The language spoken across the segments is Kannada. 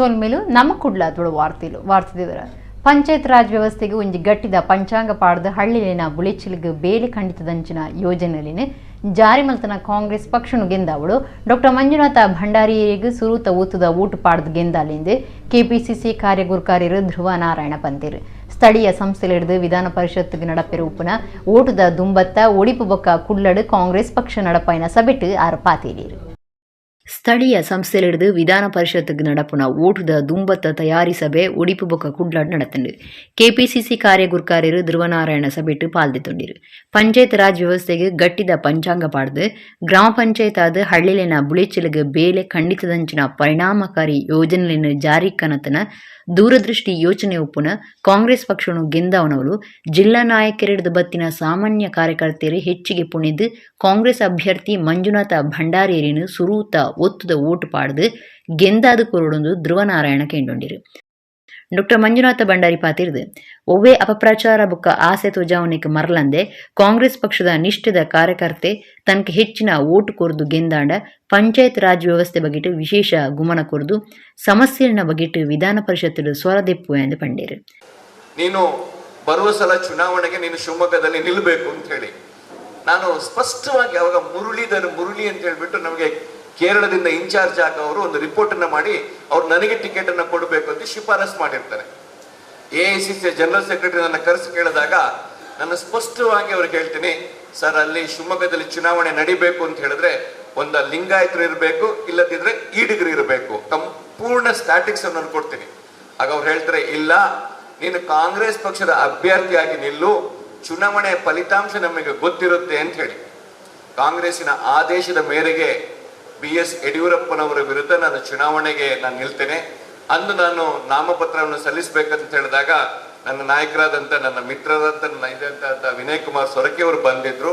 ಸೋಲ್ಮೇಲು ನಮ್ಮ ಕುಡ್ಲ ಅದೊಳು ವಾರ್ತಿಲು, ವಾರ್ತೆದಿವರ. ಪಂಚಾಯತ್ ರಾಜ್ ವ್ಯವಸ್ಥೆಗೆ ಒಂಜಿ ಗಟ್ಟಿದ ಪಂಚಾಂಗ ಪಾಡ್ದ ಹಳ್ಳಿಲಿನ ಬುಳಿಚಿಲ್ಗೆ ಬೇಲಿ ಖಂಡಿತದಂಚಿನ ಯೋಜನೆಲಿನ ಜಾರಿ ಮಲ್ತನ ಕಾಂಗ್ರೆಸ್ ಪಕ್ಷನು ಗೆಂದಾವಳು. ಡಾಕ್ಟರ್ ಮಂಜುನಾಥ ಭಂಡಾರಿಯರಿಗೆ ಸುರೂತ ಊತದ ಊಟ ಪಾಡ್ದು ಗೆಂದಾಲಿಂದು ಕೆಪಿಸಿಸಿ ಕಾರ್ಯಗುರ್ಕಾರ್ಯರು ಧ್ರುವ ನಾರಾಯಣ ಪಂತಿರು ಸ್ಥಳೀಯ ಸಂಸ್ಥೆಲಿಡಿದು ವಿಧಾನ ಪರಿಷತ್ಗೆ ನಡಪಿರು ಉಪ್ಪುನ ಓಟದ ದುಂಬತ್ತ, ಒಡಿಪು ಬೊಕ್ಕ ಕುಳ್ಳಡು ಕಾಂಗ್ರೆಸ್ ಪಕ್ಷ ನಡಪಾಯಿನ ಸಭೆಟ್ಟು ಆರು ಪಾತೇರಿರು ಸ್ಥಳೀಯ ಸಂಸ್ಥೆಲಿಡಿದು ವಿಧಾನ ಪರಿಷತ್ಗೆ ನಡಪುನ ಓಟುದ ದುಂಬತ್ತ ತಯಾರಿ ಸಭೆ ಉಡಿಪು ಬೊಕ್ಕ ಕುಡ್ಲಾಡ್ ನಡತಂಡು ಕೆಪಿಸಿಸಿ ಕಾರ್ಯಗುರ್ಕಾರ್ಯರು ಧ್ರುವನಾರಾಯಣ ಸಭೆಟ್ಟು ಪಾಲ್ದಿತ್ತೊಂಡಿರು. ಪಂಚಾಯತ್ ರಾಜ್ ವ್ಯವಸ್ಥೆಗೆ ಗಟ್ಟಿದ ಪಂಚಾಂಗ ಪಾಡ್ದು, ಗ್ರಾಮ ಪಂಚಾಯತ್ ಆದ ಹಳ್ಳಿಲಿನ ಬುಳಿಚಿಲಿಗೆ ಬೇಲೆ ಖಂಡಿತದಂಚಿನ ಪರಿಣಾಮಕಾರಿ ಯೋಜನೆಯನ್ನು ಜಾರಿ ಕನತನ, ದೂರದೃಷ್ಟಿ ಯೋಚನೆ ಒಪ್ಪುನ ಕಾಂಗ್ರೆಸ್ ಪಕ್ಷನು ಗೆಂದವನವರು, ಜಿಲ್ಲಾ ನಾಯಕರಿಡಿದ ಬತ್ತಿನ ಸಾಮಾನ್ಯ ಕಾರ್ಯಕರ್ತರು ಹೆಚ್ಚಿಗೆ ಪುಣಿದು ಕಾಂಗ್ರೆಸ್ ಅಭ್ಯರ್ಥಿ ಮಂಜುನಾಥ ಭಂಡಾರಿಯರಿನು ಸುರೂತ ಒತ್ತುದ ಊಟ ಪಾಡ್ದು ಗೆಂದಾದ ಕೊರಡೊಂದು ಧ್ರುವನಾರಾಯಣ ಕೇಂಡೊಂಡಿರು ಡಾಕ್ಟರ್ ಮಂಜುನಾಥ ಭಂಡಾರಿ ಪಾತಿರ್ದು, ಒವ್ವೇ ಅಪಪ್ರಚಾರ ಬುಕ್ಕ ಆಸೆ ತುಜಾವಣಿಗೆ ಮರಲಂದೆ, ಕಾಂಗ್ರೆಸ್ ಪಕ್ಷದ ನಿಷ್ಠದ ಕಾರ್ಯಕರ್ತೆ ತನಕ ಹೆಚ್ಚಿನ ಓಟು ಕೊರ್ದು ಗೆಂದಾಂಡ, ಪಂಚಾಯತ್ ರಾಜ್ ವ್ಯವಸ್ಥೆ ಬಗ್ಗೆ ವಿಶೇಷ ಗುಮನ ಕೊರ್ದು ಸಮಸ್ಯೆನ ಬಗ್ಗೆ ವಿಧಾನ ಪರಿಷತ್ ಸ್ವರದೆಪ್ಪು ಎಂದು ಪಂಡೇರು. ನೀನು ಬರುವ ಸಲ ಚುನಾವಣೆಗೆ ನೀನು ಶಿವಮೊಗ್ಗದಲ್ಲಿ ನಿಲ್ಲಬೇಕು ಅಂತ ಹೇಳಿ. ನಾನು ಸ್ಪಷ್ಟವಾಗಿ ಅವಾಗ ಮುರುಳಿದನು ಮುರುಳಿ ಅಂತ ಹೇಳ್ಬಿಟ್ಟು ನಮಗೆ ಕೇರಳದಿಂದ ಇನ್ಚಾರ್ಜ್ ಆಗವರು ಒಂದು ರಿಪೋರ್ಟ್ ಅನ್ನ ಮಾಡಿ ಅವ್ರು ನನಗೆ ಟಿಕೆಟ್ ಅನ್ನ ಕೊಡಬೇಕು ಅಂತ ಶಿಫಾರಸ್ ಮಾಡಿರ್ತಾರೆ. A I C C general secretary ನನ್ನ ಕರೆಸಿ ಕೇಳಿದಾಗ ನಾನು ಸ್ಪಷ್ಟವಾಗಿ ಅವ್ರಿಗೆ ಹೇಳ್ತೀನಿ, ಸರ್, ಅಲ್ಲಿ ಶಿವಮೊಗ್ಗದಲ್ಲಿ ಚುನಾವಣೆ ನಡಿಬೇಕು ಅಂತ ಹೇಳಿದ್ರೆ ಒಂದ ಲಿಂಗಾಯತರು ಇರಬೇಕು, ಇಲ್ಲದಿದ್ರೆ ಡಿಗ್ರಿ ಇರಬೇಕು. ಸಂಪೂರ್ಣ ಸ್ಟ್ಯಾಟಿಕ್ಸ್ ಅನ್ನು ನಾನು ಕೊಡ್ತೀನಿ. ಆಗ ಅವ್ರು ಹೇಳ್ತಾರೆ, ಇಲ್ಲ, ನೀನು ಕಾಂಗ್ರೆಸ್ ಪಕ್ಷದ ಅಭ್ಯರ್ಥಿಯಾಗಿ ನಿಲ್ಲು, ಚುನಾವಣೆಯ ಫಲಿತಾಂಶ ನಮಗೆ ಗೊತ್ತಿರುತ್ತೆ ಅಂತ ಹೇಳಿ. ಕಾಂಗ್ರೆಸ್ಸಿನ ಆದೇಶದ ಮೇರೆಗೆ ಬಿ ಎಸ್ ಯಡಿಯೂರಪ್ಪನವರ ವಿರುದ್ಧ ನಾನು ಚುನಾವಣೆಗೆ ನಾನು ನಿಲ್ತೇನೆ. ಅಂದು ನಾನು ನಾಮಪತ್ರವನ್ನು ಸಲ್ಲಿಸಬೇಕಂತ ಹೇಳಿದಾಗ ನನ್ನ ನಾಯಕರಾದಂಥ, ನನ್ನ ಮಿತ್ರರಾದಂಥ, ನನ್ನ ಇದಂತ ವಿನಯ್ ಕುಮಾರ್ ಸೊರಕೆ ಅವರು ಬಂದಿದ್ರು.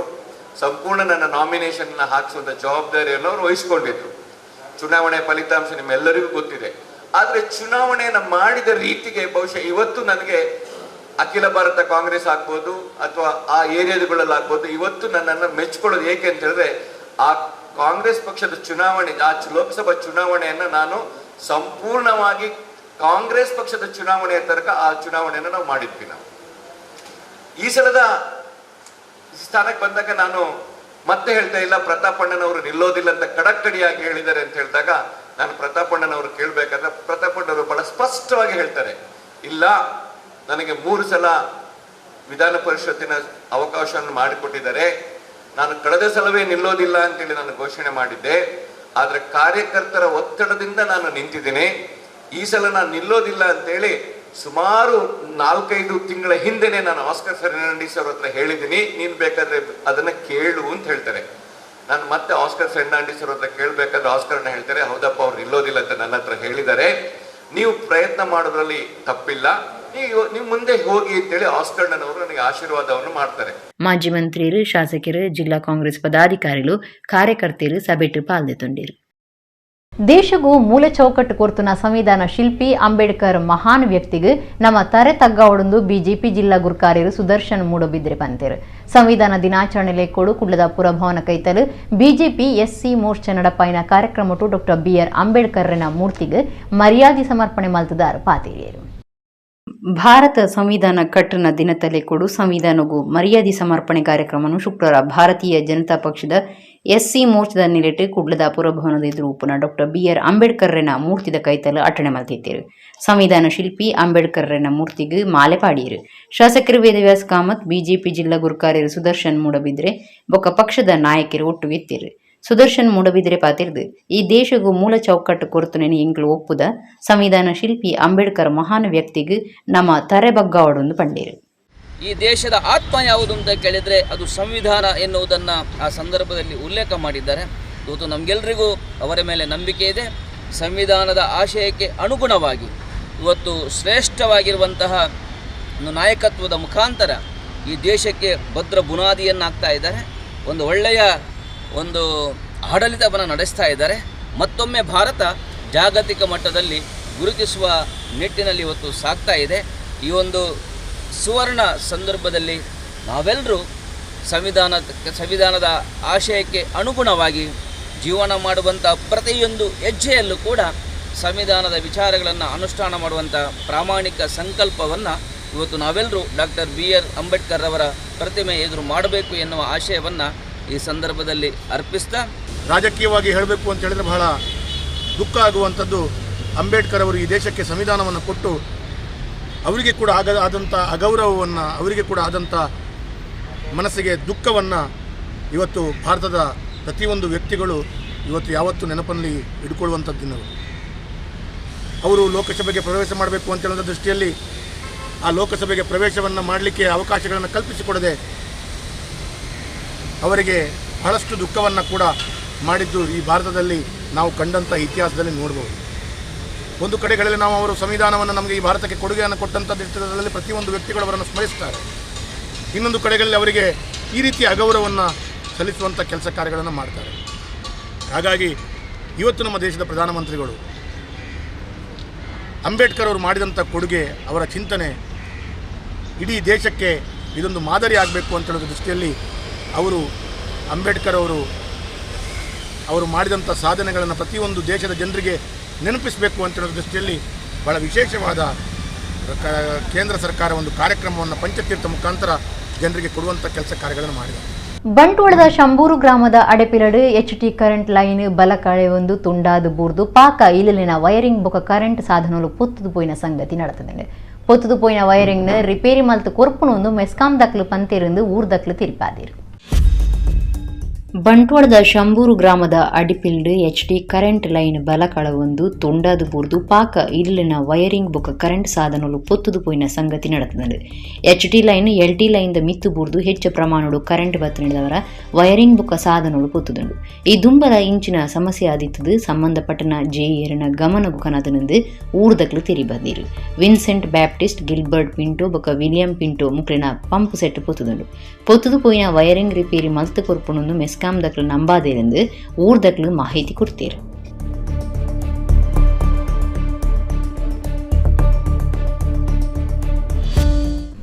ಸಂಪೂರ್ಣ ನನ್ನ ನಾಮಿನೇಷನ್ ಹಾಕಿಸುವಂತ ಜವಾಬ್ದಾರಿಯನ್ನು ಅವರು ವಹಿಸ್ಕೊಂಡಿದ್ರು. ಚುನಾವಣೆ ಫಲಿತಾಂಶ ನಿಮ್ಮೆಲ್ಲರಿಗೂ ಗೊತ್ತಿದೆ. ಆದ್ರೆ ಚುನಾವಣೆಯನ್ನು ಮಾಡಿದ ರೀತಿಗೆ ಬಹುಶಃ ಇವತ್ತು ನನಗೆ ಅಖಿಲ ಭಾರತ ಕಾಂಗ್ರೆಸ್ ಆಗ್ಬೋದು, ಅಥವಾ ಆ ಏರಿಯಾದಗಳಲ್ಲಿ ಆಗ್ಬೋದು ಇವತ್ತು ನನ್ನನ್ನು ಮೆಚ್ಕೊಳ್ಳೋದು ಏಕೆ ಅಂತ ಹೇಳಿದ್ರೆ ಆ ಕಾಂಗ್ರೆಸ್ ಪಕ್ಷದ ಚುನಾವಣೆ, ಆ ಲೋಕಸಭಾ ಚುನಾವಣೆಯನ್ನು ನಾನು ಸಂಪೂರ್ಣವಾಗಿ ಕಾಂಗ್ರೆಸ್ ಪಕ್ಷದ ಚುನಾವಣೆಯ ತನಕ ಆ ಚುನಾವಣೆಯನ್ನು ನಾವು ಮಾಡಿದ್ವಿ ನಾವು. ಈ ಸಲದ ಸ್ಥಾನಕ್ಕೆ ಬಂದಾಗ ನಾನು ಮತ್ತೆ ಹೇಳ್ತಾ ಇಲ್ಲ ಪ್ರತಾಪಣ್ಣನವರು ನಿಲ್ಲೋದಿಲ್ಲ ಅಂತ ಕಡಕ್ಕಡಿಯಾಗಿ ಹೇಳಿದ್ದಾರೆ ಅಂತ ಹೇಳಿದಾಗ ನಾನು ಪ್ರತಾಪಣ್ಣನವರು ಕೇಳಬೇಕಾದ್ರೆ ಪ್ರತಾಪಣ್ಣವರು ಬಹಳ ಸ್ಪಷ್ಟವಾಗಿ ಹೇಳ್ತಾರೆ, ಇಲ್ಲ, ನನಗೆ ಮೂರು ಸಲ ವಿಧಾನ ಪರಿಷತ್ತಿನ ಅವಕಾಶವನ್ನು ಮಾಡಿಕೊಟ್ಟಿದ್ದಾರೆ ನಾನು ಕಳೆದ ಸಲವೇ ನಿಲ್ಲೋದಿಲ್ಲ ಅಂತೇಳಿ ನಾನು ಘೋಷಣೆ ಮಾಡಿದ್ದೆ. ಆದರೆ ಕಾರ್ಯಕರ್ತರ ಒತ್ತಡದಿಂದ ನಾನು ನಿಂತಿದ್ದೀನಿ. ಈ ಸಲ ನಾನು ನಿಲ್ಲೋದಿಲ್ಲ ಅಂತೇಳಿ ಸುಮಾರು ನಾಲ್ಕೈದು ತಿಂಗಳ ಹಿಂದೆನೆ ನಾನು ಆಸ್ಕರ್ ಫೆರ್ನಾಂಡಿಸ್ ಅವ್ರ ಹತ್ರ ಹೇಳಿದ್ದೀನಿ. ನೀನು ಬೇಕಾದ್ರೆ ಅದನ್ನ ಕೇಳು ಅಂತ ಹೇಳ್ತಾರೆ. ನಾನು ಮತ್ತೆ ಆಸ್ಕರ್ ಫೆರ್ನಾಂಡಿಸ್ ಅವ್ರ ಹತ್ರ ಕೇಳ್ಬೇಕಾದ್ರೆ ಆಸ್ಕರ್ನ ಹೇಳ್ತಾರೆ, ಹೌದಪ್ಪ, ಅವ್ರು ನಿಲ್ಲೋದಿಲ್ಲ ಅಂತ ನನ್ನ ಹತ್ರ ಹೇಳಿದ್ದಾರೆ. ನೀವು ಪ್ರಯತ್ನ ಮಾಡೋದ್ರಲ್ಲಿ ತಪ್ಪಿಲ್ಲ. ನೀವು ನೀವು ಮುಂದೆ ಹೋಗಿ ಅಂತೇಳಿ ಆಸ್ಕರ್ನವರು ನನಗೆ ಆಶೀರ್ವಾದವನ್ನು ಮಾಡ್ತಾರೆ. ಮಾಜಿ ಮಂತ್ರಿಯರು ಶಾಸಕರು ಜಿಲ್ಲಾ ಕಾಂಗ್ರೆಸ್ ಪದಾಧಿಕಾರಿಗಳು ಕಾರ್ಯಕರ್ತರು ಸಭೆಟ್ಟು ಪಾಲ್ಗೊಂಡಿರು ದೇಶಗೂ ಮೂಲ ಚೌಕಟ್ಟು ಕೊರ್ತುನ ಸಂವಿಧಾನ ಶಿಲ್ಪಿ ಅಂಬೇಡ್ಕರ್ ಮಹಾನ್ ವ್ಯಕ್ತಿಗೆ ನಮ್ಮ ತರೆ ತಗ್ಗಾವಡೊಂದು ಬಿಜೆಪಿ ಜಿಲ್ಲಾ ಗುರುಕಾರ್ಯರು ಸುದರ್ಶನ್ ಮೂಡಬಿದ್ರೆ ಪಂತೇರು ಸಂವಿಧಾನ ದಿನಾಚರಣೆಲೆ ಕೊಡು ಕುಳ್ಳದ ಪುರಭವನ ಕೈತಲು ಬಿಜೆಪಿ ಎಸ್ಸಿ ಮೋರ್ಚಾ ನಡಪಾಯಿನ ಕಾರ್ಯಕ್ರಮಟು ಡಾಕ್ಟರ್ ಬಿ ಆರ್ ಅಂಬೇಡ್ಕರ್ನ ಮೂರ್ತಿಗೆ ಮರ್ಯಾದೆ ಸಮರ್ಪಣೆ ಮಲ್ತದಾರು ಪಾತೇರಿಯರು. ಭಾರತ ಸಂವಿಧಾನ ಕಟ್ಟನ ದಿನತಲೆ ಕೊಡು ಸಂವಿಧಾನಗೂ ಮರ್ಯಾದೆ ಸಮರ್ಪಣೆ ಕಾರ್ಯಕ್ರಮವನ್ನು ಶುಕ್ರವಾರ ಭಾರತೀಯ ಜನತಾ ಪಕ್ಷದ ಎಸ್ಸಿ ಮೋರ್ಚಾದ ನಿಲೆಟ್ಟು ಕುಡ್ಲದ ಪುರಭವನದ ಎದುರು ಉಪನ ಡಾಕ್ಟರ್ ಬಿ ಆರ್ ಅಂಬೇಡ್ಕರ್ನ ಮೂರ್ತಿದ ಕೈತಲು ಅಟ್ಟಣೆ ಮಲ್ತಿದ್ದೇರು ಸಂವಿಧಾನ ಶಿಲ್ಪಿ ಅಂಬೇಡ್ಕರ್ರನ ಮೂರ್ತಿಗೆ ಮಾಲೆ ಪಾಡಿಯರು. ಶಾಸಕರು ವೇದವ್ಯಾಸ್ ಕಾಮತ್, ಬಿಜೆಪಿ ಜಿಲ್ಲಾ ಗುರುಕಾರ್ಯರು ಸುದರ್ಶನ್ ಮೂಡಬಿದ್ರೆ ಬೊಕ್ಕ ಪಕ್ಷದ ನಾಯಕರು ಒಟ್ಟು ಎತ್ತಿರು ಸುದರ್ಶನ್ ಮೂಡಬಿದ್ರೆ ಪಾತಿರ್ದು, ಈ ದೇಶಗೂ ಮೂಲ ಚೌಕಟ್ಟು ಕೊರತುನೆನೆ ಎಂಕ್ಲು ಒಪ್ಪುದ, ಸಂವಿಧಾನ ಶಿಲ್ಪಿ ಅಂಬೇಡ್ಕರ್ ಮಹಾನ್ ವ್ಯಕ್ತಿಗೆ ನಮ್ಮ ತರೆಬಗ್ಗಾವಡೊಂದು ಪಂಡೇರು. ಈ ದೇಶದ ಆತ್ಮ ಯಾವುದು ಅಂತ ಕೇಳಿದರೆ ಅದು ಸಂವಿಧಾನ ಎನ್ನುವುದನ್ನು ಆ ಸಂದರ್ಭದಲ್ಲಿ ಉಲ್ಲೇಖ ಮಾಡಿದ್ದಾರೆ. ಇವತ್ತು ನಮಗೆಲ್ಲರಿಗೂ ಅವರ ಮೇಲೆ ನಂಬಿಕೆ ಇದೆ. ಸಂವಿಧಾನದ ಆಶಯಕ್ಕೆ ಅನುಗುಣವಾಗಿ, ಇವತ್ತು ಶ್ರೇಷ್ಠವಾಗಿರುವಂತಹ ಒಂದು ನಾಯಕತ್ವದ ಮುಖಾಂತರ ಈ ದೇಶಕ್ಕೆ ಭದ್ರ ಬುನಾದಿಯನ್ನಾಗ್ತಾ ಇದ್ದಾರೆ. ಒಂದು ಒಳ್ಳೆಯ ಒಂದು ಆಡಳಿತವನ್ನು ನಡೆಸ್ತಾ ಇದ್ದಾರೆ. ಮತ್ತೊಮ್ಮೆ ಭಾರತ ಜಾಗತಿಕ ಮಟ್ಟದಲ್ಲಿ ಗುರುತಿಸುವ ನಿಟ್ಟಿನಲ್ಲಿ ಇವತ್ತು ಸಾಗ್ತಾ ಇದೆ. ಈ ಒಂದು ಸುವರ್ಣ ಸಂದರ್ಭದಲ್ಲಿ ನಾವೆಲ್ಲರೂ ಸಂವಿಧಾನ, ಸಂವಿಧಾನದ ಆಶಯಕ್ಕೆ ಅನುಗುಣವಾಗಿ ಜೀವನ ಮಾಡುವಂಥ ಪ್ರತಿಯೊಂದು ಹೆಜ್ಜೆಯಲ್ಲೂ ಕೂಡ ಸಂವಿಧಾನದ ವಿಚಾರಗಳನ್ನು ಅನುಷ್ಠಾನ ಮಾಡುವಂಥ ಪ್ರಾಮಾಣಿಕ ಸಂಕಲ್ಪವನ್ನು ಇವತ್ತು ನಾವೆಲ್ಲರೂ ಡಾಕ್ಟರ್ ಬಿ ಆರ್ ಅಂಬೇಡ್ಕರ್ ಅವರ ಪ್ರತಿಮೆ ಎದುರು ಮಾಡಬೇಕು ಎನ್ನುವ ಆಶಯವನ್ನು ಈ ಸಂದರ್ಭದಲ್ಲಿ ಅರ್ಪಿಸ್ತಾ ರಾಜಕೀಯವಾಗಿ ಹೇಳಬೇಕು ಅಂತ ಹೇಳಿದ್ರೆ ಬಹಳ ದುಃಖ ಆಗುವಂಥದ್ದು ಅಂಬೇಡ್ಕರ್ ಅವರು ಈ ದೇಶಕ್ಕೆ ಸಂವಿಧಾನವನ್ನು ಕೊಟ್ಟು ಅವರಿಗೆ ಕೂಡ ಆಗ ಆದಂಥ ಅಗೌರವವನ್ನು, ಅವರಿಗೆ ಕೂಡ ಆದಂಥ ಮನಸ್ಸಿಗೆ ದುಃಖವನ್ನು ಇವತ್ತು ಭಾರತದ ಪ್ರತಿಯೊಂದು ವ್ಯಕ್ತಿಗಳು ಇವತ್ತು ಯಾವತ್ತೂ ನೆನಪಲ್ಲಿ ಇಟ್ಕೊಳ್ಳುವಂಥದ್ದು ದಿನಗಳು ಅವರು ಲೋಕಸಭೆಗೆ ಪ್ರವೇಶ ಮಾಡಬೇಕು ಅಂತ ದೃಷ್ಟಿಯಲ್ಲಿ ಆ ಲೋಕಸಭೆಗೆ ಪ್ರವೇಶವನ್ನು ಮಾಡಲಿಕ್ಕೆ ಅವಕಾಶಗಳನ್ನು ಕಲ್ಪಿಸಿಕೊಡದೆ ಅವರಿಗೆ ಬಹಳಷ್ಟು ದುಃಖವನ್ನು ಕೂಡ ಮಾಡಿದ್ದು ಈ ಭಾರತದಲ್ಲಿ ನಾವು ಕಂಡಂಥ ಇತಿಹಾಸದಲ್ಲಿ ನೋಡ್ಬೋದು. ಒಂದು ಕಡೆಗಳಲ್ಲಿ ನಾವು ಅವರು ಸಂವಿಧಾನವನ್ನು ನಮಗೆ ಈ ಭಾರತಕ್ಕೆ ಕೊಡುಗೆಯನ್ನು ಕೊಟ್ಟಂಥ ದಿಟ್ಟದಲ್ಲಿ ಪ್ರತಿಯೊಂದು ವ್ಯಕ್ತಿಗಳು ಅವರನ್ನು ಸ್ಮರಿಸ್ತಾರೆ. ಇನ್ನೊಂದು ಕಡೆಗಳಲ್ಲಿ ಅವರಿಗೆ ಈ ರೀತಿ ಅಗೌರವವನ್ನು ಸಲ್ಲಿಸುವಂಥ ಕೆಲಸ ಕಾರ್ಯಗಳನ್ನು ಮಾಡ್ತಾರೆ. ಹಾಗಾಗಿ ಇವತ್ತು ನಮ್ಮ ದೇಶದ ಪ್ರಧಾನಮಂತ್ರಿಗಳು ಅಂಬೇಡ್ಕರ್ ಅವರು ಮಾಡಿದಂಥ ಕೊಡುಗೆ ಅವರ ಚಿಂತನೆ ಇಡೀ ದೇಶಕ್ಕೆ ಇದೊಂದು ಮಾದರಿ ಆಗಬೇಕು ಅಂತ ಹೇಳೋದ್ರ ದೃಷ್ಟಿಯಲ್ಲಿ ಅವರು ಅಂಬೇಡ್ಕರ್ ಅವರು ಅವರು ಮಾಡಿದಂಥ ಸಾಧನೆಗಳನ್ನು ಪ್ರತಿಯೊಂದು ದೇಶದ ಜನರಿಗೆ ನೆನಪಿಸಬೇಕು ಅಂತ ಹೇಳೋ ದೃಷ್ಟಿಯಲ್ಲಿ ಬಹಳ ವಿಶೇಷವಾದ ಕೇಂದ್ರ ಸರ್ಕಾರ ಒಂದು ಕಾರ್ಯಕ್ರಮವನ್ನು ಪಂಚತೀರ್ಥ ಮುಖಾಂತರ ಜನರಿಗೆ ಕೊಡುವಂಥ ಕೆಲಸ ಕಾರ್ಯಗಳನ್ನು ಮಾಡಿದೆ. ಬಂಟ್ವಾಳದ ಶಂಬೂರು ಗ್ರಾಮದ ಅಡೆಪಿರಡು ಎಚ್ ಟಿ ಕರೆಂಟ್ ಲೈನ್ ಬಲಕಳೆ ಒಂದು ತುಂಡಾದು ಬೂರ್ದು ಪಾಕ ಇಲ್ಲಿನ ವೈರಿಂಗ್ ಬುಕ ಕರೆಂಟ್ ಸಾಧನಗಳು ಪೊತ್ತದು ಪೋಯಿನ ಸಂಗತಿ ನಡತದಂಡೆ ಪೊತ್ತದು ಪೋಯಿನ ವೈರಿಂಗ್ನ ರಿಪೇರಿ ಮಲ್ತು ಕೊರ್ಪುನೊಂದು ಮೆಸ್ಕಾಂ ದಕ್ಲು ಪಂತೇರಿಂದು ಊರ್ ದಕ್ಲು ತಿರುಪಾದಿರು. ಬಂಟ್ವಾಳದ ಶಂಬೂರು ಗ್ರಾಮದ ಅಡಿಪಿಲ್ಡ್ ಎಚ್ ಡಿ ಕರೆಂಟ್ ಲೈನ್ ಬಲಕಳವೊಂದು ತೊಂಡಾದು ಬೂರ್ದು ಪಾಕ ಇಲ್ಲಿನ ವೈರಿಂಗ್ ಬೊಕ ಕರೆಂಟ್ ಸಾಧನಗಳು ಪೊತ್ತುದು ಪೋಯಿನ ಸಂಗತಿ ನಡೆತದೆ H D line L T ಲೈನ್ದ ಮಿತ್ತು ಬೂರ್ದು ಹೆಚ್ಚು ಪ್ರಮಾಣಡು ಕರೆಂಟ್ ಬತ್ತು ನೀಡಿದವರ ವೈರಿಂಗ್ ಬೊಕ ಸಾಧನಗಳು ಪೊತ್ತುದುಂಡು ಈ ದುಂಬದ ಇಂಚಿನ ಸಮಸ್ಯೆ ಆದಿತ್ತದು ಸಂಬಂಧಪಟ್ಟನ ಜೇಯರಿನ ಗಮನ ಬುಕನದನಂದು ಊರ್ದಕ್ಲು ತಿರಿಬದಿರು. ವಿನ್ಸೆಂಟ್ ಬ್ಯಾಪ್ಟಿಸ್ಟ್ ಗಿಲ್ಬರ್ಟ್ ಪಿಂಟೋ ಬೊಕ ವಿಲಿಯಂ ಪಿಂಟೋ ಮುಕ್ಲಿನ ಪಂಪ್ ಸೆಟ್ ಪೊತ್ತುದುಂಡು ಪೊತ್ತುದು ಪೋಯಿನ ವೈರಿಂಗ್ ರಿಪೇರಿ ಮಲ್ತು ಕೊರ್ಪುನೊಂದು ಮೆಸ್ಕಾಂ ದಕ್ಲು ನಂಬಾದೇರೆಂದು ಊರ್ದಕ್ಲು ಮಾಹಿತಿ ಕೊಡ್ತೀರು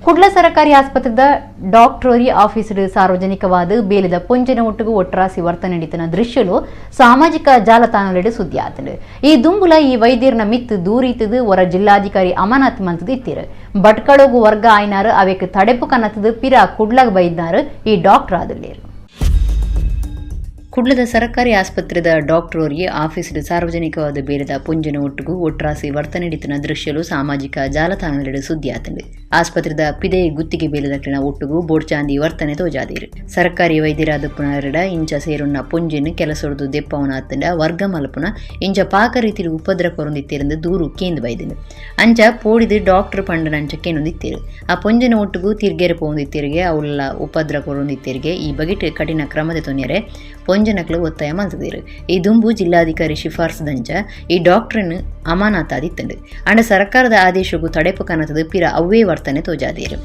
ಕುಡ್ಲ ಸರಕಾರಿ ಆಸ್ಪತ್ರೆದ ಡಾಕ್ಟರಿ ಆಫೀಸರ್ ಸಾರ್ವಜನಿಕವಾದ ಬೇಲಿದ ಪೊಂಜನ ಒಟ್ಟಿಗೂ ಒಟ್ರಾಸಿ ವರ್ತನೆ ನಡೀತನ ದೃಶ್ಯಲು ಸಾಮಾಜಿಕ ಜಾಲತಾಣಲೆಡೆ ಸುದ್ದಿ ಆತಲು ಈ ದುಂಬುಲ ಈ ವೈದ್ಯರ್ನ ಮಿತ್ತು ದೂರೀತದು ಹೊರ ಜಿಲ್ಲಾಧಿಕಾರಿ ಅಮಾನತ್ ಮಂತದು ಇತ್ತಿರು ಭಟ್ಕಳೋಗು ವರ್ಗ ಆಯ್ನಾರು ಅವಕ್ಕೆ ತಡೆಪು ಕನ್ನತದು ಪಿರ ಕುಡ್ಲಗ್ ಬೈದ್ನಾರು ಈ ಡಾಕ್ಟರ್ ಆದಲ್ಲೇರು ಕುಡ್ಲದ ಸರ್ಕಾರಿ ಆಸ್ಪತ್ರೆದ ಡಾಕ್ಟರ್ ಅವರಿಗೆ ಆಫೀಸ್ಡ್ ಸಾರ್ವಜನಿಕವಾದ ಬೇರೆದ ಪುಂಜನ ಒಟ್ಟಿಗೂ ಒಟ್ರಾಸಿ ವರ್ತನೆಡಿತನ ದೃಶ್ಯಲು ಸಾಮಾಜಿಕ ಜಾಲತಾಣದಲ್ಲಿ ಸುದ್ದಿ ಆತಂಡು. ಆಸ್ಪತ್ರೆದ ಪಿದೆ ಗುತ್ತಿಗೆ ಒಟ್ಟುಗೂ ಒಟ್ಟಿಗೂ ಬೋಡ್ಚಾಂದಿ ವರ್ತನೆ ತೋಜಾದಿರಿ. ಸರ್ಕಾರಿ ವೈದ್ಯರಾದ ಪುನರಡ, ಇಂಚ ಸೇರುನ್ನ ಪುಂಜಿನ ಕೆಲಸೊಡ್ದು ದೆಪ್ಪವನ ಆತಂಡ, ವರ್ಗ ಮಲ್ಪುನ, ಇಂಚ ಪಾಕ ರೀತಿಲು ಉಪದ್ರ ಕೊರೊಂದಿತ್ತೇರೆಂದು ದೂರು ಕೇಂದ್ ಬೈದನು. ಅಂಚ ಪೋಡಿದು ಡಾಕ್ಟರ್ ಪಂಡನ ಅಂಚ ಕೇನೊಂದಿತ್ತೇರು ಆ ಪುಂಜನ ಒಟ್ಟಿಗೂ ತಿರ್ಗೆರೆ ಪೋಂದಿತ್ತೇರಿಗೆ ಅವಳ ಉಪದ್ರ ಕೊರೊಂದಿತ್ತೇರಿಗೆ ಈ ಬಗೆಟ್ ಕಠಿಣ ಕ್ರಮದ ತೊಂದರೆ ಪೊಂಜನಕ್ಲು ಒತ್ತಾಯ ಮಲ್ತದಿರು ಈ ದುಂಬು ಜಿಲ್ಲಾಧಿಕಾರಿ ಶಿಫಾರ್ಸ್ದಂಚ ಈ ಡಾಕ್ಟ್ರನ್ನು ಅಮಾನತಾದಿತ್ತಂಡು ಅಂಡ ಸರ್ಕಾರದ ಆದೇಶಗೂ ತಡೆಪು ಕನತದು ಪಿರ ಅವೇ ವರ್ತನೆ ತೋಜಾದೇರು.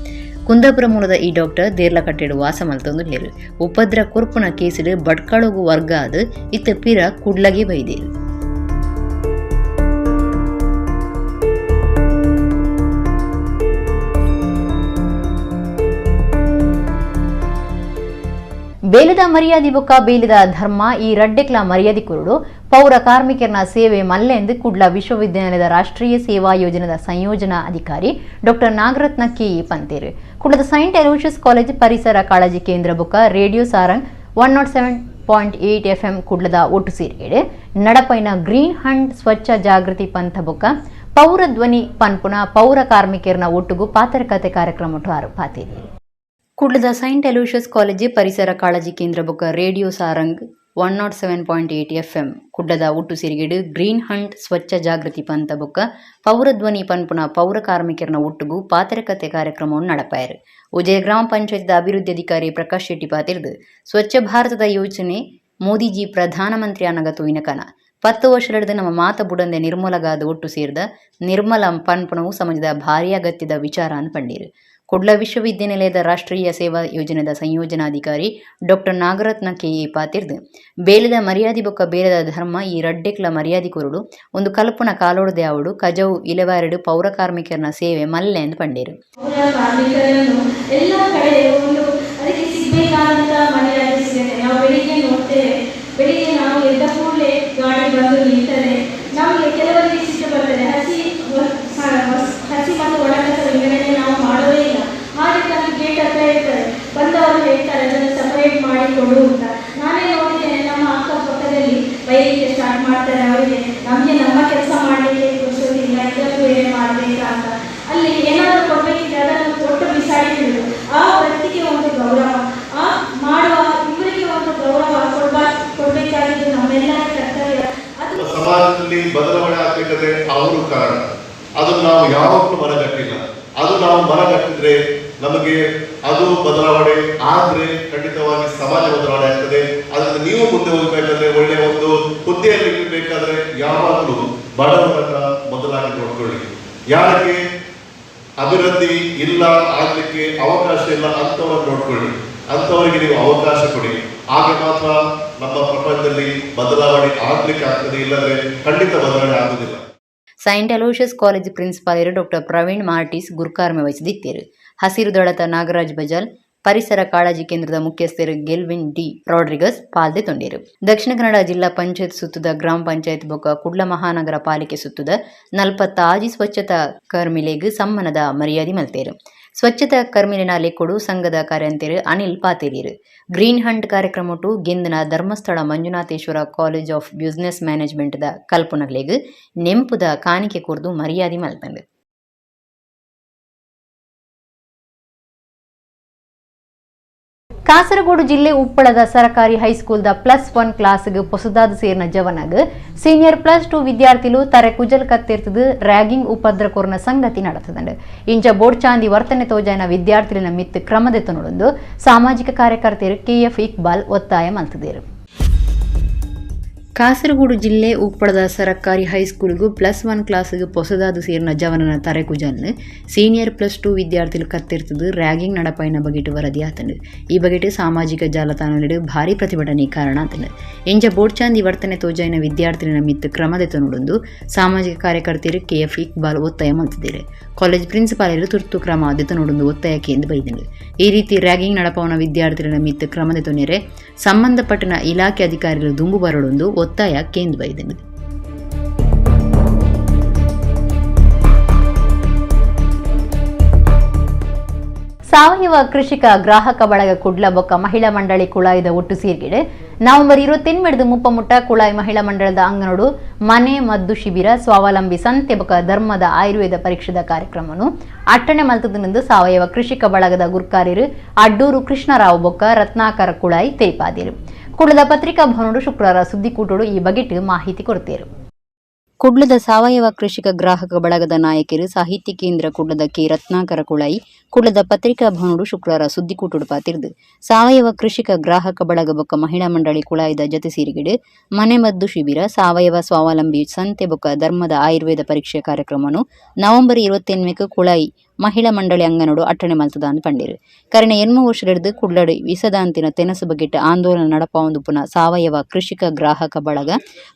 ಕುಂದಾಪುರ ಮೂಲದ ಈ ಡಾಕ್ಟರ್ ದೇರ್ಲ ಕಟ್ಟೆಡು ವಾಸ ಮಲ್ತೊಂದುಲ್ಲೇರು. ಉಪದ್ರ ಕೊರ್ಪುನ ಕೇಸಿಡು ಬಡ್ಕಳಗು ವರ್ಗ ಅದು ಇತ್ತ ಪಿರ ಕುಡ್ಲಗೆ ಬೈದೇರು. ಬೇಲಿದ ಮರ್ಯಾದಿ ಬೊಕ್ಕ ಬೇಲಿದ ಧರ್ಮ, ಈ ರಡ್ಡೆಕ್ಲ ಮರ್ಯಾದಿ ಕುರುಡು, ಪೌರ ಕಾರ್ಮಿಕರನ ಸೇವೆ ಮಲ್ಲೆಂದು ಕುಡ್ಲ ವಿಶ್ವವಿದ್ಯಾಲಯದ ರಾಷ್ಟ್ರೀಯ ಸೇವಾ ಯೋಜನೆದ ಸಂಯೋಜನಾ ಅಧಿಕಾರಿ ಡಾಕ್ಟರ್ ನಾಗರತ್ನ ಕೆ ಪಂತೇರು. ಕುಡ್ಲದ ಸೈಂಟ್ ಅಲೋಷಿಯಸ್ ಕಾಲೇಜ್ ಪರಿಸರ ಕಾಳಜಿ ಕೇಂದ್ರ ಬೊಕ್ಕ radio Sarang one nought seven point eight F M ಕುಡ್ಲದ ಒಟ್ಟು ಸೇರಿಗೆಡೆ. ನಡಪೈನ ಗ್ರೀನ್ ಹಂಡ್ ಸ್ವಚ್ಛ ಜಾಗೃತಿ ಪಂಥ ಬೊಕ್ಕ ಪೌರ ಧ್ವನಿ ಪನ್ಪುನ ಪೌರ ಕಾರ್ಮಿಕರನ ಒಟ್ಟುಗು ಪಾತ್ರಕತೆ ಕಾರ್ಯಕ್ರಮ ಪಾತೇರಿ ಕುಡ್ಲದ ಸೈಂಟ್ ಅಲೂಷಿಯಸ್ ಕಾಲೇಜ್ ಪರಿಸರ ಕಾಳಜಿ ಕೇಂದ್ರ ಬೊಕ್ಕ radio Sarang one nought seven point eight F M ಕುಡ್ಲದ ಒಟ್ಟು ಸಿರಿಗಿಡು ಗ್ರೀನ್ ಹಂಟ್ ಸ್ವಚ್ಛ ಜಾಗೃತಿ ಪಂತ ಬೊಕ್ಕ ಪೌರಧ್ವನಿ ಪನ್ಪುನ ಪೌರ ಕಾರ್ಮಿಕರನ ಒಟ್ಟುಗು ಪಾತರಕತೆ ಕಾರ್ಯಕ್ರಮವನ್ನು ನಡಪಾಯರು. ಉಜಯ ಗ್ರಾಮ ಪಂಚಾಯತ್ ಅಭಿವೃದ್ಧಿ ಅಧಿಕಾರಿ ಪ್ರಕಾಶ್ ಶೆಟ್ಟಿ ಪಾತಿರ್ದು ಸ್ವಚ್ಛ ಭಾರತದ ಯೋಜನೆ ಮೋದಿಜಿ ಪ್ರಧಾನಮಂತ್ರಿ ಅನ್ನಗ ತೂಯಿನ ಕನ ಪತ್ತು ವರ್ಷದ ನಮ್ಮ ಮಾತ ಬುಡಂದೆ ನಿರ್ಮಲಗಾದ ಒಟ್ಟು ಸೇರಿದ ನಿರ್ಮಲ ಪನ್ಪುನವು ಸಮಾಜದ ಭಾರಿ ಅಗತ್ಯದ ವಿಚಾರ ಅನ್ಪಂಡೀರು ಕುಡ್ಲ ವಿಶ್ವವಿದ್ಯಾನಿಲಯದ ರಾಷ್ಟ್ರೀಯ ಸೇವಾ ಯೋಜನೆದ ಸಂಯೋಜನಾಧಿಕಾರಿ ಡಾಕ್ಟರ್ ನಾಗರತ್ನ ಕೆ ಎ ಪಾತಿರ್ದು ಬೇಲದ ಮರ್ಯಾದಿ ಬೊಕ್ಕ ಬೇಲದ ಧರ್ಮ ಈ ರಡ್ಡೆಕ್ಲ ಮರ್ಯಾದಿ ಕೊರುಡು ಒಂದು ಕಲ್ಪನ ಕಾಲೋಡದೆ ಅವಳು ಕಜವು ಇಲೆವಾರೆಡು ಪೌರ ಕಾರ್ಮಿಕರನ ಸೇವೆ ಮಲ್ಲೆ ಎಂದು ಪಂಡೇರು. ಬೆಳಿಗ್ಗೆ ನಾವು ಎದ್ದ ಕೂಡಲೇ ಗಾಡಿ ಬಂದು ನಮಗೆ ಕೆಲವರಿಗೆ ಅದನ್ನು ನಾವು ಯಾವಾಗಲೂ ಮರಗಟ್ಟಿಲ್ಲ. ಅದು ನಾವು ಮರಗಟ್ಟಿದ್ರೆ ನಮಗೆ ಅದು ಬದಲಾವಣೆ ಆದ್ರೆ ಖಂಡಿತವಾಗಿ ಸಮಾಜ ಬದಲಾವಣೆ ಆಗ್ತದೆ. ಅದರಿಂದ ನೀವು ಮುಂದೆ ಹೋಗ್ಬೇಕಾದ್ರೆ ಒಳ್ಳೆಯ ಒಂದು ಹುದ್ದೆಯಲ್ಲಿ ಬೇಕಾದ್ರೆ ಯಾವಾಗಲೂ ಬಡವರನ್ನ ಮೊದಲಾಗಿ ನೋಡ್ಕೊಳ್ಳಿ. ಯಾರಿಗೆ ಅಭಿವೃದ್ಧಿ ಇಲ್ಲ ಆಗ್ಲಿಕ್ಕೆ ಅವಕಾಶ ಇಲ್ಲ ಅಂತವರನ್ನು ನೋಡ್ಕೊಳ್ಳಿ. ಅಂತವರಿಗೆ ನೀವು ಅವಕಾಶ ಕೊಡಿ. ಆಗ ಮಾತ್ರ ನಮ್ಮ ಪ್ರಪಂಚದಲ್ಲಿ ಬದಲಾವಣೆ ಆಗ್ಲಿಕ್ಕೆ ಆಗ್ತದೆ ಇಲ್ಲದ್ರೆ ಖಂಡಿತ ಬದಲಾವಣೆ ಆಗುದಿಲ್ಲ ಸೈಂಟ್ ಅಲೋಷಿಯಸ್ ಕಾಲೇಜ್ ಪ್ರಿನ್ಸಿಪಾಲರು ಡಾಕ್ಟರ್ ಪ್ರವೀಣ್ ಮಾರ್ಟಿಸ್ ಗುರುಕಾರ್ಮೆ ವಹಿಸಿದ್ದರು ಹಸಿರು ದಳದ ನಾಗರಾಜ್ ಬಜಾಲ್, ಪರಿಸರ ಕಾಳಜಿ ಕೇಂದ್ರದ ಮುಖ್ಯಸ್ಥರು ಗೆಲ್ವಿನ್ ಡಿ ರಾಡ್ರಿಗಸ್ ಪಾಲ್ದೆ ತೊಂಡಿರು. ದಕ್ಷಿಣ ಕನ್ನಡ ಜಿಲ್ಲಾ ಪಂಚಾಯತ್ ಸುತ್ತದ ಗ್ರಾಮ ಪಂಚಾಯತ್ ಬೊಕ್ಕ ಕುಡ್ಲ ಮಹಾನಗರ ಪಾಲಿಕೆ ಸುತ್ತದ ನಲ್ಪತ್ತಾಜಿ ಸ್ವಚ್ಛತಾ ಕರ್ಮಿಲೆಗ್ ಸಮ್ಮನದ ಮರ್ಯಾದೆ ಮಲ್ತೇರು. ಸ್ವಚ್ಛತಾ ಕರ್ಮಿಲಿನ ಲೆಕ್ಕೊಡು ಸಂಘದ ಕಾರ್ಯಂತರು ಅನಿಲ್ ಪಾತೇರಿರು ಗ್ರೀನ್ ಹಂಟ್ ಕಾರ್ಯಕ್ರಮಟು ಗಿಂದನ Dharmasthala Manjunatheshwara college of business ಮ್ಯಾನೇಜ್ಮೆಂಟ್ದ ಕಲ್ಪನಗಳಿಗೆ ನೆಂಪುದ ಕಾಣಿಕೆ ಕೊರ್ದು ಮರ್ಯಾದೆ ಮಲ್ತಂಡು ಕಾಸರಗೋಡು ಜಿಲ್ಲೆ ಉಪ್ಪಳದ ಸರಕಾರಿ ಹೈಸ್ಕೂಲ್ದ ಪ್ಲಸ್ ಒನ್ ಕ್ಲಾಸ್ಗೆ ಹೊಸದಾದ ಸೇರಿನ ಜವನಗ್ ಸೀನಿಯರ್ ಪ್ಲಸ್ ಟು ವಿದ್ಯಾರ್ಥಿಲು ತರೆ ಕುಜಲ್ ಕತ್ತಿರ್ತದು ರ್ಯಾಗಿಂಗ್ ಉಪದ್ರ ಕೊರ್ನ ಸಂಗತಿ ನಡೆತದಂಡು. ಇಂಚ ಬೋರ್ಡ್ ಚಾಂದಿ ವರ್ತನೆ ತೋಜಾಯನ ವಿದ್ಯಾರ್ಥಿಲಿನ ಮಿತ್ ಕ್ರಮದೆತ್ತು ನೋಡೊಂದು. ಸಾಮಾಜಿಕ ಕಾರ್ಯಕರ್ತೆಯರು ಕೆಎಫ್ ಇಕ್ಬಾಲ್ ಒತ್ತಾಯ ಮಲ್ತಿದ್ದೇರು ಕಾಸರಗೋಡು ಜಿಲ್ಲೆ ಉಪ್ಪಳದ ಸರ್ಕಾರಿ ಹೈಸ್ಕೂಲ್ಗೂ ಪ್ಲಸ್ ಒನ್ ಕ್ಲಾಸ್ಗೆ ಹೊಸದಾದ ಸೇರಿನ ಜವನನ ತರೆಕುಜಲ್ನ ಸೀನಿಯರ್ ಪ್ಲಸ್ ಟು ವಿದ್ಯಾರ್ಥಿಗಳು ಕತ್ತಿರ್ತದ ರ್ಯಾಗಿಂಗ್ ನಡಪಾಯಿನ ಬಗೆಟ್ ವರದಿ ಆತನು ಈ ಬಗೆಟ್ ಸಾಮಾಜಿಕ ಜಾಲತಾಣಗಳು ಭಾರಿ ಪ್ರತಿಭಟನೆ ಕಾರಣ ಆತನ ಎಂಜ ಬೋಡ್ಚಾಂದಿ ವರ್ತನೆ ತೋಜಾಯಿನ ವಿದ್ಯಾರ್ಥಿನ ಕ್ರಮದ ನೋಡೊಂದು ಸಾಮಾಜಿಕ ಕಾರ್ಯಕರ್ತೆಯರು ಕೆ ಎಫ್ ಇಕ್ಬಾಲ್ ಒತ್ತಾಯ ಮಾಡ್ತಿದ್ದಾರೆ ಕಾಲೇಜ್ ಪ್ರಿನ್ಸಿಪಾಲರು ತುರ್ತು ಕ್ರಮ ಆದ್ಯತೆ ನೋಡೊಂದು ಒತ್ತಾಯಕ್ಕೆ ಎಂದು ಬೈದನು ಈ ರೀತಿ ರ್ಯಾಗಿಂಗ್ ನಡಪವನ ವಿದ್ಯಾರ್ಥಿನ ಮಿತ್ತು ಕ್ರಮದ ನೆರೆ ಸಂಬಂಧಪಟ್ಟನ ಇಲಾಖೆ ಅಧಿಕಾರಿಗಳು ದುಂಬು ಬರಡೊಂದು ಒತ್ತಾಯ ಕೇಂದ್ರ ಬೈದಂಡು ಸಾವಯವ ಕೃಷಿಕ ಗ್ರಾಹಕ ಬಳಗ ಕುಡ್ಲ ಬೊಕ್ಕ ಮಹಿಳಾ ಮಂಡಳಿ ಕುಳಾಯಿದ ಒಟ್ಟು ಸೇರ್ಗಿಡೆ ನವೆಂಬರ್ ಇರುವತ್ತೆನ್ಮೆಡ್ದು ಮುಪ್ಪಮುಟ್ಟ ಕುಳಾಯಿ ಮಹಿಳಾ ಮಂಡಳದ ಅಂಗನೋಡು ಮನೆ ಮದ್ದು ಶಿಬಿರ ಸ್ವಾವಲಂಬಿ ಸಂತೆ ಬೊಕ್ಕ ಧರ್ಮದ ಆಯುರ್ವೇದ ಪರೀಕ್ಷೆದ ಕಾರ್ಯಕ್ರಮನು ಅಟ್ಟಣೆ ಮಲ್ತದನೆಂದು ಸಾವಯವ ಕೃಷಿಕ ಬಳಗದ ಗುರ್ಕಾರ್ಯರು ಅಡ್ಡೂರು ಕೃಷ್ಣರಾವ್ ಬೊಕ್ಕ ರತ್ನಾಕರ ಕುಳಾಯಿ ತೇಪಾದಿರು ಕುಡ್ಲದ ಪತ್ರಿಕಾ ಭವನಡು ಶುಕ್ರವಾರ ಸುದ್ದಿಕೂಟರು ಈ ಬಗೆಟ್ ಮಾಹಿತಿ ಕೊಡ್ತೇರು. ಕುಡ್ಲದ ಸಾವಯವ ಕೃಷಿಕ ಗ್ರಾಹಕ ಬಳಗದ ನಾಯಕರು ಸಾಹಿತ್ಯ ಕೇಂದ್ರ ಕುಡ್ಲದ ಕೆ. ರತ್ನಾಕರ ಕುಳಾಯಿ, ಕುಡ್ಲದ ಪತ್ರಿಕಾ ಭವನಡು ಶುಕ್ರವಾರ ಸುದ್ದಿಕೂಟುಡು ಪಾತಿರ್ದು. ಸಾವಯವ ಕೃಷಿಕ ಗ್ರಾಹಕ ಬಳಗ ಬೊಕ್ಕ ಮಹಿಳಾ ಮಂಡಳಿ ಕುಳಾಯಿದ ಜತೆ ಸೇರಿಗಿಡು ಮನೆಮದ್ದು ಶಿಬಿರ, ಸಾವಯವ ಸ್ವಾವಲಂಬಿ, ಸಂತೆ ಬೊಕ್ಕ ಧರ್ಮದ ಆಯುರ್ವೇದ ಪರೀಕ್ಷೆ ಕಾರ್ಯಕ್ರಮನು ನವೆಂಬರ್ ಇರುವತ್ತೆನ್ಮೆಕ್ ಕುಳಾಯಿ ಮಹಿಳಾ ಮಂಡಳಿ ಅಂಗನೋಡು ಅಟ್ಟಣೆ ಮಲ್ತದ ಅಂದ್ ಪಂಡಿರು ಕರೆನ ಎನ್ಮ ವರ್ಷಡಿಡ್ದು ಕುಡ್ಲಡು ವಿಸದಾಂತಿನ ತೆನಸು ಬಗೆಟ್ ಆಂದೋಲನ ನಡಪಾವೊಂದು ಪುನ ಸಾವಯವ ಕೃಷಿಕ ಗ್ರಾಹಕ ಬಳಗ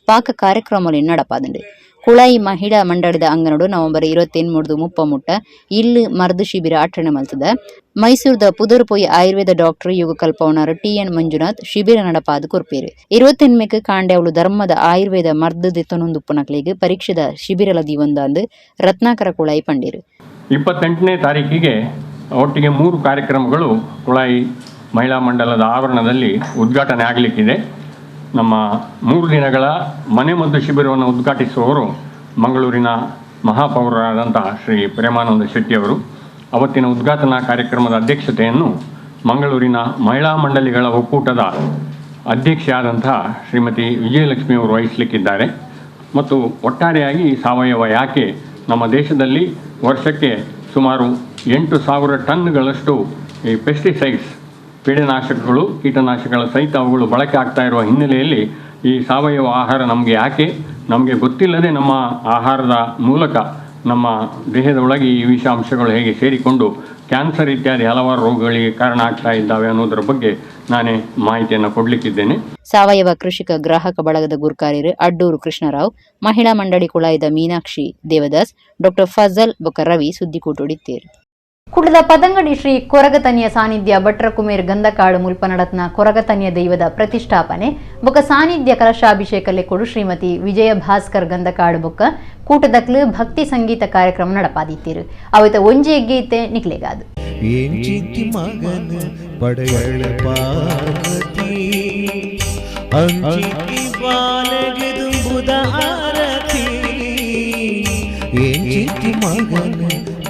ಪಾಕ ಕಾರ್ಯಕ್ರಮಲಿ ನಡಪಾದಂಡು ಕುಳಾಯಿ ಮಹಿಳಾ ಮಂಡಳದ ಅಂಗನೋಡು ನವೆಂಬರ್ ಇರುವತ್ತೆನ್ಮೂಡ್ದು ಮುಪ್ಪ ಮುಟ್ಟ ಇಲ್ಲು ಮರ್ದು ಶಿಬಿರ ಅಟ್ಟಣೆ ಮಲ್ತದ ಮೈಸೂರದ ಪುದರ್ ಪೊಯ್ ಆಯುರ್ವೇದ ಡಾಕ್ಟರ್ ಯುಗ ಕಲ್ಪವನರ್ ಟಿ ಎನ್ ಮಂಜುನಾಥ್ ಶಿಬಿರ ನಡಪಾದ ಕೊರ್ಪೇರು ಇರುವತ್ತೆನ್ಮೆಕ್ ಕಾಂಡೆ ಅವಳು ಧರ್ಮದ ಆಯುರ್ವೇದ ಮರ್ದು ದೆತ್ತನೊಂದು ಪುನಕ್ಲೆಗ್ ಪರೀಕ್ಷೆದ ಶಿಬಿರಲದಿ ಒಂದಾಂದು ರತ್ನಾಕರ ಕುಳಾಯಿ ಪಂಡಿರು ಇಪ್ಪತ್ತೆಂಟನೇ ತಾರೀಕಿಗೆ ಒಟ್ಟಿಗೆ ಮೂರು ಕಾರ್ಯಕ್ರಮಗಳು ಕುಳಾಯಿ ಮಹಿಳಾ ಮಂಡಲದ ಆವರಣದಲ್ಲಿ ಉದ್ಘಾಟನೆ ಆಗಲಿಕ್ಕಿದೆ. ನಮ್ಮ ಮೂರು ದಿನಗಳ ಮನೆ ಮದ್ದು ಶಿಬಿರವನ್ನು ಉದ್ಘಾಟಿಸುವವರು ಮಂಗಳೂರಿನ ಮಹಾಪೌರರಾದಂತಹ ಶ್ರೀ ಪ್ರೇಮಾನಂದ ಶೆಟ್ಟಿಯವರು ಅವತ್ತಿನ ಉದ್ಘಾಟನಾ ಕಾರ್ಯಕ್ರಮದ ಅಧ್ಯಕ್ಷತೆಯನ್ನು ಮಂಗಳೂರಿನ ಮಹಿಳಾ ಮಂಡಳಿಗಳ ಒಕ್ಕೂಟದ ಅಧ್ಯಕ್ಷೆಯಾದಂತಹ ಶ್ರೀಮತಿ ವಿಜಯಲಕ್ಷ್ಮಿಯವರು ವಹಿಸಲಿಕ್ಕಿದ್ದಾರೆ. ಮತ್ತು ಒಟ್ಟಾರೆಯಾಗಿ ಸಾವಯವ ಯಾಕೆ ನಮ್ಮ ದೇಶದಲ್ಲಿ ವರ್ಷಕ್ಕೆ ಸುಮಾರು ಎಂಟು ಸಾವಿರ ಟನ್ಗಳಷ್ಟು ಈ ಪೆಸ್ಟಿಸೈಡ್ಸ್ ಕೀಟನಾಶಕಗಳು, ಕೀಟನಾಶಕಗಳ ಸಹಿತ ಅವುಗಳು ಬಳಕೆ ಆಗ್ತಾ ಇರುವ ಹಿನ್ನೆಲೆಯಲ್ಲಿ ಈ ಸಾವಯವ ಆಹಾರ ನಮಗೆ ಯಾಕೆ? ನಮಗೆ ಗೊತ್ತಿಲ್ಲದೆ ನಮ್ಮ ಆಹಾರದ ಮೂಲಕ ನಮ್ಮ ದೇಹದೊಳಗೆ ಈ ವಿಷಾಂಶಗಳು ಹೇಗೆ ಸೇರಿಕೊಂಡು ಕ್ಯಾನ್ಸರ್ ಇತ್ಯಾದಿ ಹಲವಾರು ರೋಗಗಳಿಗೆ ಕಾರಣ ಆಗ್ತಾ ಇದ್ದಾವೆ ಅನ್ನೋದರ ಬಗ್ಗೆ ನಾನೇ ಮಾಹಿತಿಯನ್ನು ಕೊಡಲಿಕ್ಕಿದ್ದೇನೆ. ಸಾವಯವ ಕೃಷಿಕ ಗ್ರಾಹಕ ಬಳಗದ ಗುರ್ಕಾರ್ಯರು ಅಡ್ಡೂರು ಕೃಷ್ಣರಾವ್, ಮಹಿಳಾ ಮಂಡಳಿ ಕುಳಾಯದ ಮೀನಾಕ್ಷಿ ದೇವದಾಸ್, ಡಾಕ್ಟರ್ ಫಜಲ್ ಬೊಕರವಿ ರವಿ ಸುದ್ದಿಕೂಟುಡಿತ್ತೇರು ಕುಡ್ಲದ ಪದಂಗಡಿ ಶ್ರೀ ಕೊರಗತನಿಯ ಸಾನ್ನಿಧ್ಯ ಭಟ್ರ ಕುಮೇರ್ ಗಂಧಕಾಡು ಮುಲ್ಪನಡತ್ನ ಕೊರಗತನಿಯ ದೈವದ ಪ್ರತಿಷ್ಠಾಪನೆ ಬೊಕ ಸಾನ್ನಿಧ್ಯ ಕಲಶಾಭಿಷೇಕಲೆ ಕೊಡು ಶ್ರೀಮತಿ ವಿಜಯ ಭಾಸ್ಕರ್ ಗಂಧಕಾಡು ಬೊಕ್ಕ ಕೂಟದಕ್ಲು ಭಕ್ತಿ ಸಂಗೀತ ಕಾರ್ಯಕ್ರಮ ನಡಪಾದಿತ್ತೀರು. ಅವಿತ ಒಂಜಿ ಎಗ್ಗೈತೆ ನಿಕ್ಲೆಗಾದು. ಚಿಂತಿ ಮಗನ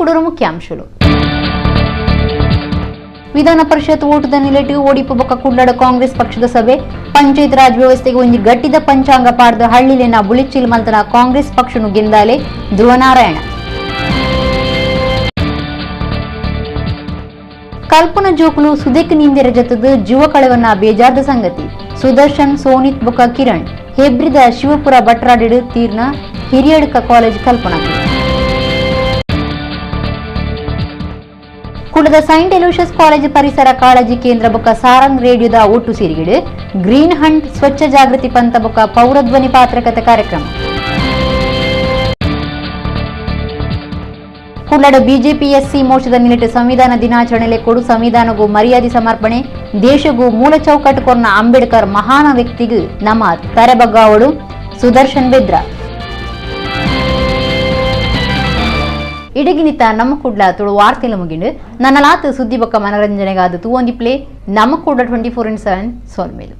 ಕುಡರು ಮುಖ್ಯಾಂಶಗಳು ವಿಧಾನ ಪರಿಷತ್ ಓಟದ ನಿಲಟಿ ಓಡಿಪ ಬೊಕ್ಕ ಕುಡ್ಲಡ ಕಾಂಗ್ರೆಸ್ ಪಕ್ಷದ ಸಭೆ. ಪಂಚಾಯತ್ ರಾಜ್ ವ್ಯವಸ್ಥೆಗೆ ಒಂಜಿ ಗಟ್ಟಿದ ಪಂಚಾಂಗ ಪಾಡ್ದ ಹಳ್ಳಿಲಿನ ಬುಳಿಚಿಲ್ ಮಲ್ತನ ಕಾಂಗ್ರೆಸ್ ಪಕ್ಷನು ಗೆಂದಾಲೆ ಧ್ರುವನಾರಾಯಣ. ಕಲ್ಪನಾ ಜೋಕುಲು ಸುದೆಕ್ ನಿಂದಿರ ಜತದ ಜೀವ ಕಳವನ್ನ ಬೇಜಾರ್ದ ಸಂಗತಿ. ಸುದರ್ಶನ್, ಸೋನಿತ್ ಬುಕ ಕಿರಣ್. ಹೆಬ್ರಿದ ಶಿವಪುರ ಭಟ್ರಾಡಿಡು ತೀರ್ನ ಹಿರಿಯಡ್ಕ ಕಾಲೇಜ್ ಕಲ್ಪನಾಕ್ಕೆ ಕುಳದ ಸೈಂಟ್ ಎಲೋಷಸ್ ಕಾಲೇಜ್ ಪರಿಸರ ಕಾಳಜಿ ಕೇಂದ್ರ ಬುಕ್ಕ ಸಾರಂಗ್ ರೇಡಿಯೋದ ಒಟ್ಟು ಸೇರಿಗಿಡು ಗ್ರೀನ್ ಹಂಟ್ ಸ್ವಚ್ಛ ಜಾಗೃತಿ ಪಂಥ ಬೊಕ್ಕ ಪೌರಧ್ವನಿ ಪಾತ್ರಕತೆ ಕಾರ್ಯಕ್ರಮ. ಕುಳ್ಳಡ ಬಿಜೆಪಿ ಎಸ್ಸಿ ಮೋರ್ಚಾದ ನಿಲಿಟ್ಟು ಸಂವಿಧಾನ ದಿನಾಚರಣೆಲೆ ಕೊಡು ಸಂವಿಧಾನಗೂ ಮರ್ಯಾದೆ ಸಮರ್ಪಣೆ, ದೇಶಗೂ ಮೂಲ ಚೌಕಟ್ಟು ಕೊರ್ನ ಅಂಬೇಡ್ಕರ್ ಮಹಾನ ವ್ಯಕ್ತಿಗೂ ನಮ್ಮ ತರೆಬಗ್ಗಾವಳು ಸುದರ್ಶನ್ ಬೆದ್ರ. ಇಡಗಿನಿತ ನಮ್ಮ ಕುಡ್ಲ ತುಳು ವಾರ್ತೆಲ ಮುಗಿಂಡು ನನ್ನ ಲಾತ್ ಸುದ್ದಿ ಬೊಕ್ಕ ಮನರಂಜನೆಗಾದ ತೂವೊಂದಿ ಪ್ಲೇ ನಮ್ಮ ಕೂಡ ಟ್ವೆಂಟಿ ಫೋರ್ ಇಂಟ್ ಸೆವೆನ್ ಸೋಲ್ಮೇಲು